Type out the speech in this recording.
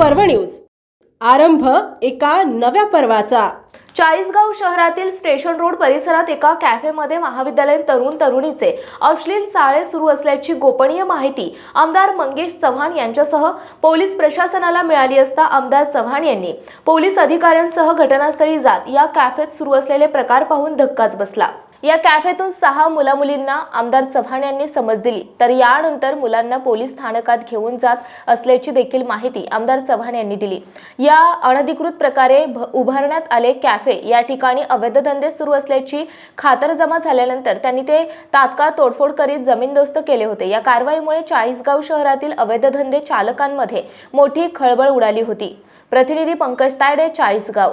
News. आरंभ एका नव्या पर्वाचा. चाळीसगाव शहरातील स्टेशन रोड परिसरात एका कॅफेमध्ये महाविद्यालयीन तरुण तरुणीचे अश्लील चाळे सुरू असल्याची गोपनीय माहिती आमदार मंगेश चव्हाण यांच्यासह पोलीस प्रशासनाला मिळाली असता आमदार चव्हाण यांनी पोलीस अधिकाऱ्यांसह घटनास्थळी जात या कॅफेत सुरू असलेले प्रकार पाहून धक्काच बसला. या कॅफेतून सहा मुलामुलींना आमदार चव्हाण यांनी समज दिली. तर यानंतर मुलांना पोलीस स्थानकात घेऊन जात असल्याची देखील माहिती आमदार चव्हाण यांनी दिली. या अनधिकृत प्रकारे भ- उभारण्यात आले कॅफे. या ठिकाणी अवैध धंदे सुरू असल्याची खातरजमा झाल्यानंतर त्यांनी ते तात्काळ तोडफोड करीत जमीनदोस्त केले होते. या कारवाईमुळे चाळीसगाव शहरातील अवैध धंदे चालकांमध्ये मोठी खळबळ उडाली होती. प्रतिनिधी पंकज तायडे चाळीसगाव.